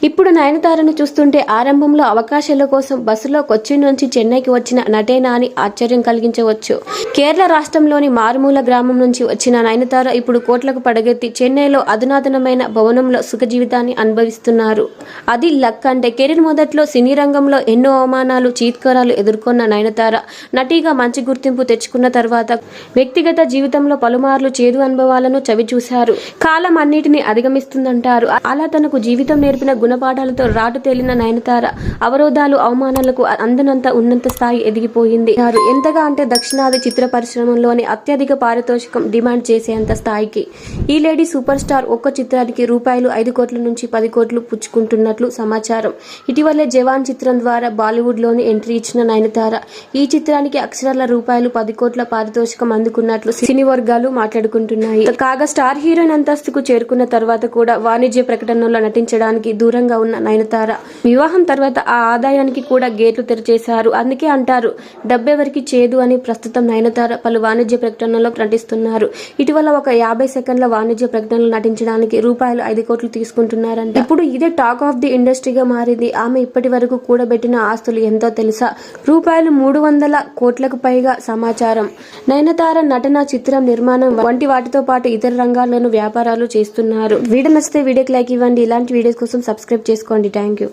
Y ఇప్పుడు నయనతారను చూస్తుంటే ఆరంభంలో అవకాశాల కోసం బస్సులో కొచ్చి నుంచి చెన్నైకి వచ్చిన నటేనా అని ఆశ్చర్యం కలిగించవచ్చు. కేరళ రాష్ట్రంలోని మారుమూల గ్రామం నుంచి వచ్చిన నయనతార ఇప్పుడు కోట్లకు పడగెత్తి చెన్నైలో అధునాతనమైన భవనంలో సుఖ జీవితాన్ని అనుభవిస్తున్నారు. అది లక్ అంటే కెరీర్ మొదట్లో సినీ రంగంలో ఎన్నో అవమానాలు చీత్కారాలు ఎదుర్కొన్న నయనతార నటిగా మంచి గుర్తింపు తెచ్చుకున్న తర్వాత వ్యక్తిగత జీవితంలో పలుమార్లు చేదు అనుభవాలను చవి చూశారు కాలం అన్నిటిని అధిగమిస్తుందంటారు. అలా తనకు జీవితం నేర్పిన పోరాటాలతో రాటు తేలిన నయనతార అవరోధాలు అవమానాలకు అందనంత ఉన్నత స్థాయి ఎదిగిపోయింది. వారు ఎంతగా అంటే దక్షిణాది చిత్ర పరిశ్రమలోని అత్యధిక పారితోషికం డిమాండ్ చేసేంత స్థాయికి. ఈ లేడీ సూపర్ స్టార్ ఒక్క చిత్రానికి రూపాయలు ఐదు కోట్ల నుంచి పది కోట్లు పుచ్చుకుంటున్నట్లు సమాచారం. ఇటీవలే జవాన్ చిత్రం ద్వారా బాలీవుడ్లోని ఎంట్రీ ఇచ్చిన నయనతార ఈ చిత్రానికి అక్షరాల రూపాయలు పది కోట్ల పారితోషికం అందుకున్నట్లు సినీ వర్గాలు మాట్లాడుకుంటున్నాయి. కాగా స్టార్ హీరోయిన్ అంతస్తుకు చేరుకున్న తర్వాత కూడా వాణిజ్య ప్రకటనలో నటించడానికి దూరంగా ఉన్న నయనతార. వివాహం తర్వాత ఆ ఆదాయానికి కూడా గేట్లు తెరిచేశారు. అందుకే అంటారు డబ్బెవరికి చేదు అని ప్రస్తుతం నయనతార పలు వాణిజ్య ప్రకటనలో నటిస్తున్నారు ఇటీవల ఒక యాభై సెకండ్ల వాణిజ్య ప్రకటనలు నటించడానికి రూపాయలు ఐదు కోట్లు తీసుకుంటున్నారంట. ఇప్పుడు ఇదే టాక్ ఆఫ్ ది ఇండస్ట్రీగా మారింది. ఆమె ఇప్పటి వరకు కూడబెట్టిన ఆస్తులు ఎంతో తెలుసా? రూపాయలు మూడు వందల కోట్లకు పైగా సమాచారం. నయనతార నటన చిత్రం నిర్మాణం వంటి వాటితో పాటు ఇతర రంగాల్లోనూ వ్యాపారాలు చేస్తున్నారు. వీడియో నచ్చితే వీడియోకి లైక్ ఇవ్వండి. ఇలాంటి వీడియోస్ కోసం సబ్స్క్రైబ్ చేసుకోండి. Thank you